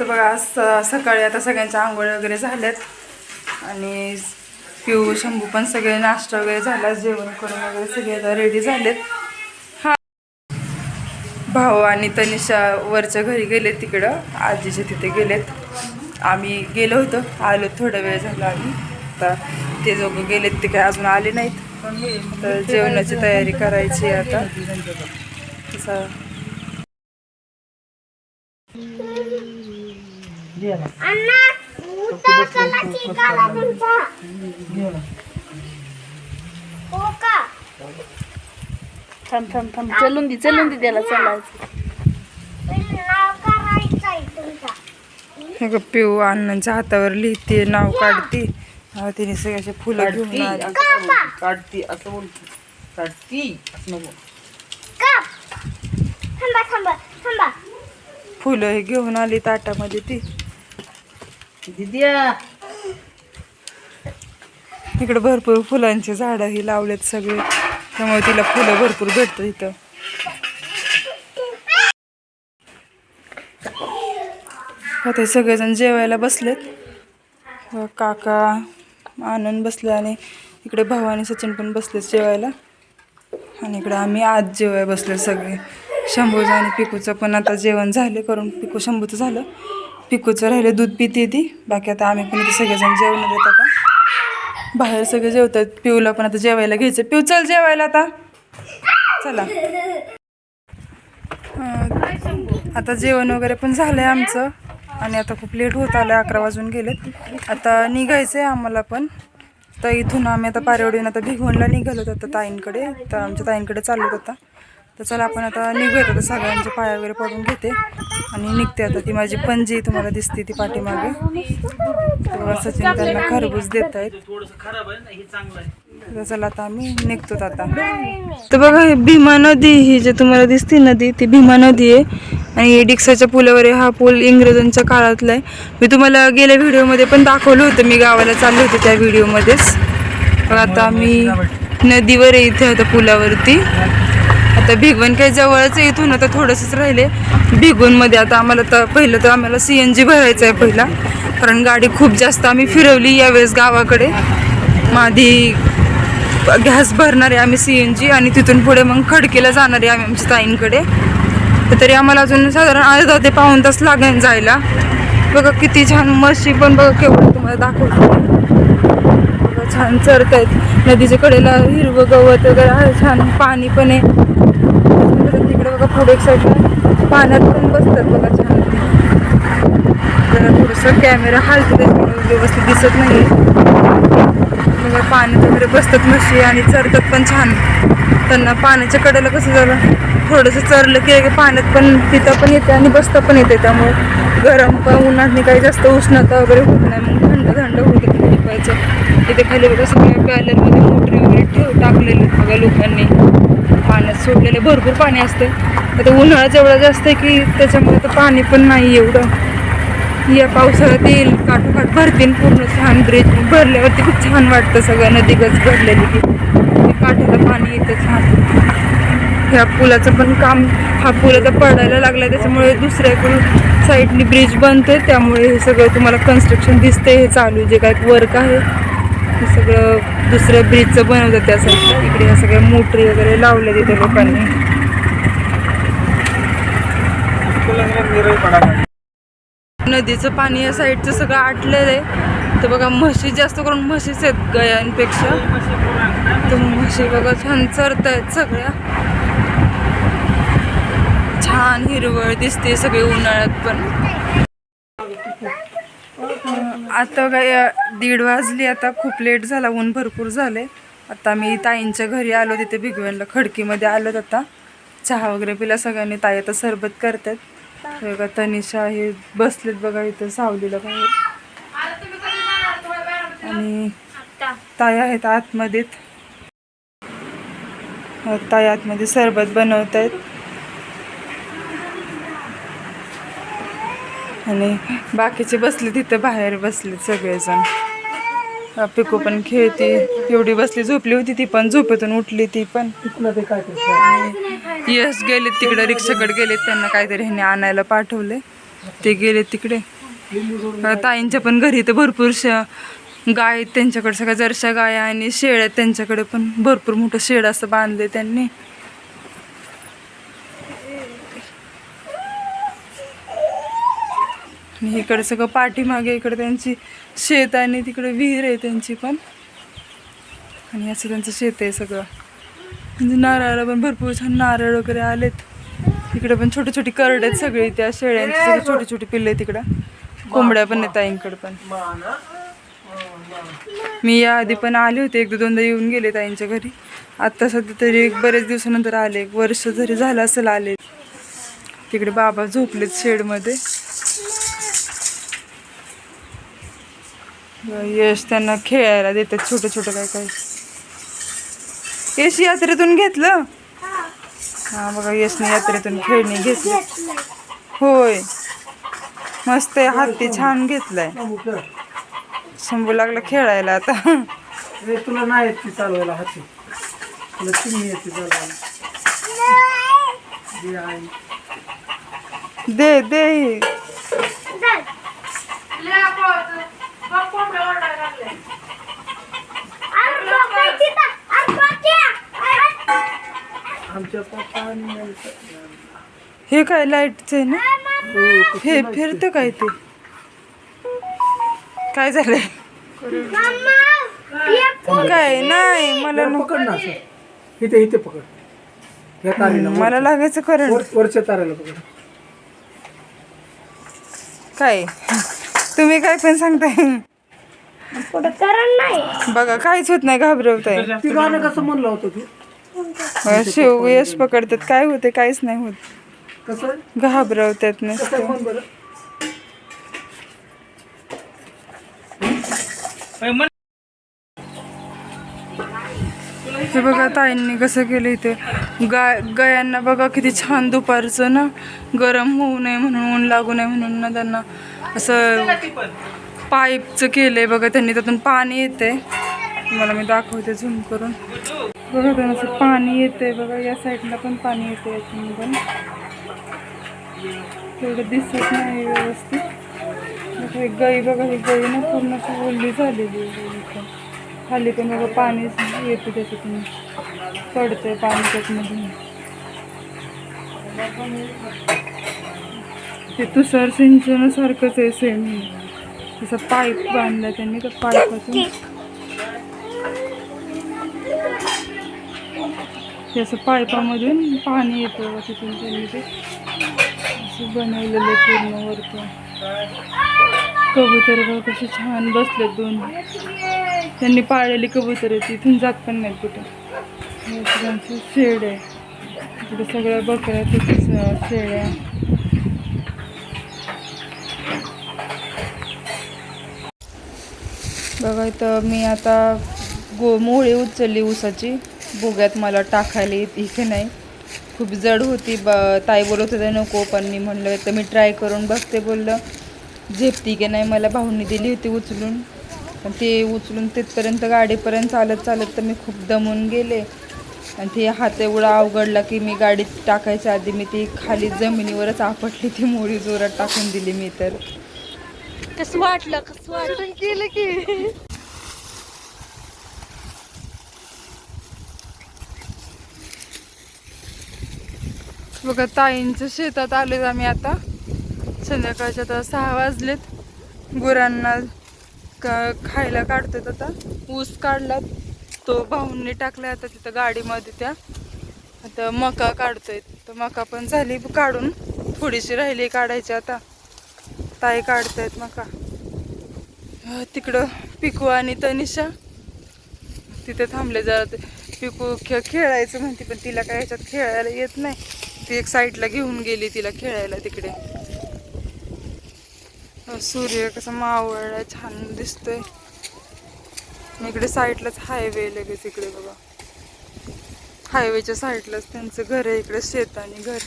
तर बघा आज स- सकाळी आता सगळ्यांच्या आंघोळ वगैरे झाल्यात. आणि पिऊ शंभू पण सगळे नाश्ता वगैरे झाला जेवण करून वगैरे सगळे आता रेडी झालेत. हा. भाऊ आणि तनिषा वरच्या घरी गेलेत तिकडं आजीचे तिथे गेलेत. आम्ही गेलो होतो आलो थोडा वेळ झाला आम्ही. आता ते दोघं गेलेत ते काय अजून आले नाहीत. तर जेवणाची तयारी करायची आहे आता. तसं थांब थांब थांब. चलून दे चलून दे त्याला चालायचं हे पिऊ अण्णांच्या हातावर लिहिते नाव काढते. तिने सगळे असे फुलं घेऊन आली. काढती असं बोलती. काढती असं नको. का थांबा थांबा थांबा. फुलं हे घेऊन आली ताटामध्ये ती. दिद्या इकडे भरपूर फुलांची झाडं ही लावलेत सगळे. त्यामुळे तिला फुलं भरपूर भेटतं इथं. आता सगळेजण जेवायला बसलेत. काका आनंद बसले आणि इकडे भाऊ आणि सचिन पण बसलेत जेवायला. आणि इकडे आम्ही आज जेवाय बसले सगळे. शंभूचं आणि पिकूचं पण आता जेवण झाले करून पिकू शंभूचं झालं. पिकूचं राहिलं दूध पिते ती. बाकी आता आम्ही पण सगळेजण जेवण देत आता. बाहेर सगळे जेवतात पिऊला पण आता जेवायला घ्यायचं. पिऊ चल जेवायला आता. चला. आता जेवण वगैरे पण झालंय आमचं. आणि आता खूप लेट होत आलं अकरा वाजून गेलेत. आता निघायचं आहे आम्हाला पण. तर इथून आम्ही आता पारेवडीहून आता भिगवणला निघालो होतो आता ताईंकडे. तर आमच्या ताईंकडे चाललो होता तर चला आपण आता निघूयात आता सगळ्यांचे पाया वगैरे पडून घेते. आणि निघते आता ती माझी पणजी तुम्हाला दिसते ती पाठीमागे. सचिन त्यांना खरबूज देत आहेत तर चला आता आम्ही निघतो आता. तर बघा हे भीमा नदी ही जे तुम्हाला दिसते नदी ती भीमा नदी आहे. आणि डिक्साच्या पुलावर आहे. हा पूल इंग्रजांच्या काळातला आहे. मी तुम्हाला गेल्या व्हिडिओमध्ये पण दाखवलं होतं. मी गावाला चालले होते त्या व्हिडिओमध्येच. आता आम्ही नदीवर इथे आता पुलावरती. आता भिगवण काही जवळच आहे इथून आता थोडंसंच राहिले. भिगवणमध्ये आता आम्हाला तर पहिलं तर आम्हाला सी एन जी भरायचं आहे पहिला. कारण गाडी खूप जास्त आम्ही फिरवली यावेळेस गावाकडे. माधी गॅस भरणार आहे आम्ही सी एन जी आणि तिथून पुढे मग खडकीला जाणार आहे आम्ही आमच्या ताईंकडे. तर तरी आम्हाला अजून साधारण अर्धा ते पाऊण तास लागेल जायला. बघा किती छान मशी पण बघा केवढं तुम्हाला दाखवतो. बघा छान चरत आहेत. नदीच्या कडेला हिरवं गवत वगैरे आहे छान पाणी पण आहे. बघा पुढे एक साईडला पाण्यात पण बसतात बघा छान. जरा थोडंसं कॅमेरा हालतो व्यवस्थित दिसत नाही बघा पाण्यात वगैरे बसतात म्हशी आणि चरतात पण छान. त्यांना पाण्याच्या कडेला कसं झालं थोडंसं चरलं की पाण्यात पण तिथं पण येते आणि बसता पण येते त्यामुळे. गरम पण उन्हात काही जास्त उष्णता वगैरे होत नाही मग थंड थंड होते तिथे इथे खाली बघा सगळ्या बॅलरमध्ये मोटरी वगैरे ठेव टाकलेले बघा लोकांनी. सोडलेले भरपूर पाणी असते आता उन्हाळ्यात जेवढा जास्त आहे की त्याच्यामुळे तर पाणी पण नाही एवढं. या पावसाळ्यात येईल काठोकाठ भरतील पूर्ण छान ब्रिज भरल्यावरती खूप छान वाटतं सगळं नदीगच भरलेली की. ते काठाला पाणी येतं छान. ह्या पुलाचं पण काम हा पूल आता पडायला लागला त्याच्यामुळे दुसऱ्याकडून साईडनी ब्रिज बनतोय त्यामुळे हे सगळं तुम्हाला कन्स्ट्रक्शन दिसतंय हे चालू जे काय वर्क आहे हे सगळं दुसऱ्या ब्रिजचं बनवतात त्या साईडला इकडे ह्या सगळ्या मोटरी वगैरे लावल्या तिथे लोकांनी. नदीचं पाणी या साईडचं सगळं आटलेलं आहे. तर बघा म्हशी जास्त करून म्हशीच आहेत गयांपेक्षा. तर म्हशी बघा छान चरत आहेत सगळ्या. छान हिरवळ दिसते सगळे उन्हाळ्यात पण. आता काय दीड वाजली आता खूप लेट झाला ऊन भरपूर झाले आता मी ताईंच्या घरी आलो तिथे भिगवणला खडकीमध्ये आलोत आता. चहा वगैरे पिला सगळ्यांनी ताई आता सरबत करतात. बघा तनिषा हे बसलेत बघा इथं सावलीला बाहेर. आणि ताई आहेत आतमध्येत ताई आतमध्ये सरबत बनवत आहेत आणि बाकीचे बसले तिथं बाहेर बसले सगळेजण. पिको पिकू पण खेळते एवढी बसली झोपली होती ती पण झोपेतून उठली ती पण. यश गेले तिकडे रिक्षाकडे गेले त्यांना काहीतरी ह्याने आणायला पाठवले. ते गेले तिकडे. ताईंच्या पण घरी तर भरपूरशा गाय आहेत त्यांच्याकडे सगळ्या जरशा गाय आणि शेळ आहेत त्यांच्याकडे पण. भरपूर मोठं शेड असं बांधले त्यांनी. इकडे सगळं पाठीमागे इकडे त्यांची शेत आणि तिकडे विहीर आहे त्यांची पण. आणि असं त्यांचं शेत आहे सगळं. म्हणजे नारळाला पण भरपूर छान नारळ वगैरे आलेत. तिकडे पण छोटी छोटी करड आहेत सगळी त्या शेळ्यांची सगळी छोटी छोटी पिल्ले आहेत तिकडं. कोंबड्या पण आहेत ताईंकडे पण. मी या आधी पण आले होते एकदा दोनदा येऊन गेले ताईंच्या घरी. आत्ता सध्या तरी एक बरेच दिवसानंतर आले एक वर्ष जरी झालं असेल आले तिकडे बाबा झोपलेत शेडमध्ये. यश त्यांना खेळायला देतात छोटं छोटं काय काय. यश यात्रेतून घेतलं? हा बघा यशने यात्रेतून खेळणी घेतली होय. मस्त आहे हत्ती छान घेतलाय. शंभू लागला खेळायला आता. रे तुला नाही येत ती चालवायला हाती तुला चिमणी येते चालवायला. दे. दे. हे काय लाईटच आहे ना? हे फिरतं काय ते? काय झालंय? काय नाही मला नको. इथे इथे पकड. या तारीला मला लागायचं करंट वर- वरच्या तारेला पकड. काय? तुम्ही काय पण सांगताय. पुढं करण नाही. बघा काहीच होत नाही घाबरवताय. ती गाणं कसं म्हणलं होतं तू? शिव यश पकडतात. काय होते काहीच नाही होत. कसं? घाबरवतात कसं नुसतं. म्हण बरं? हे बघा ताईंनी कसं केलं इथे. गाय गायांना बघा किती छान दुपारचं ना. गरम होऊ नये म्हणून ऊन लागू नये म्हणून ना त्यांना असं पाईपचं केलंय बघा त्यांनी त्यातून पाणी येते तुम्हाला मी दाखवते झूम करून. बघा त्यांना असं पाणी येते बघा या साईडला पण पाणी येते यातून पण तेवढं दिसत नाही व्यवस्थित. बघा, गई गाई बघा ही गाई ना पूर्ण ओल्ली झालेली आहे खाली पण बघा पाणी येते त्याच्यातून. पडतंय पाणी त्यातमधून. ते तुषार सिंचनासारखंच आहे सेम तसं पाईप बांधला त्यांनी त्या पाईपातून. ते असं पाईपामधून पाणी येतं तिथून त्यांनी ते. असं बनवलेलं पूर्ण वरतं कबूतर बघा कशी छान बसलेत दोन. त्यांनी पाळलेली कबूतर आहे तिथून जात पण नाहीत कुठं. त्यांचं शेड आहे. इकडे सगळ्या बकऱ्या तिथं शेड आहे बघा इथं मी आता गो मोहळी उचलली ऊसाची. बोग्यात मला टाकायला येते की नाही. खूप जड होती ब ताई बोलत होते नको पण मी म्हणलं तर मी ट्राय करून बघते बोललं. झेपती की नाही मला भाऊनी दिली होती उचलून. पण ते उचलून तिथपर्यंत गाडीपर्यंत चालत चालत तर मी खूप दमून गेले. आणि ते हात एवढा अवघडला की मी गाडीत टाकायच्या आधी मी ती खाली जमिनीवरच आपटली ती मोळी जोरात टाकून दिली मी तर. कसं वाटलं कसं वाटलं? केलं की. बघा ताईंच्या शेतात आलोय आम्ही आता. संध्याकाळच्या आता सहा वाजलेत. गुरांना का खायला काढतात आता. ऊस काढला तो भाऊंनी टाकलाय आता तिथं गाडीमध्ये त्या. आता मका काढतोय. तर मका पण झाली काढून. थोडीशी राहिली काढायची आता. ताई काढतायत मका. तिकडं पिकू आणि तनिषा. तिथे थांबले जात ते पिकू खे खेळायचं म्हणते पण तिला काय ह्याच्यात खेळायला येत नाही. ती एक साईडला घेऊन गेली तिला खेळायला तिकडे. सूर्य कसं मावळला छान दिसतोय. इकडे साईडलाच हायवे लगेच इकडे बघा. हायवेच्या साईडलाच त्यांचं घर आहे इकडे शेत आणि घर.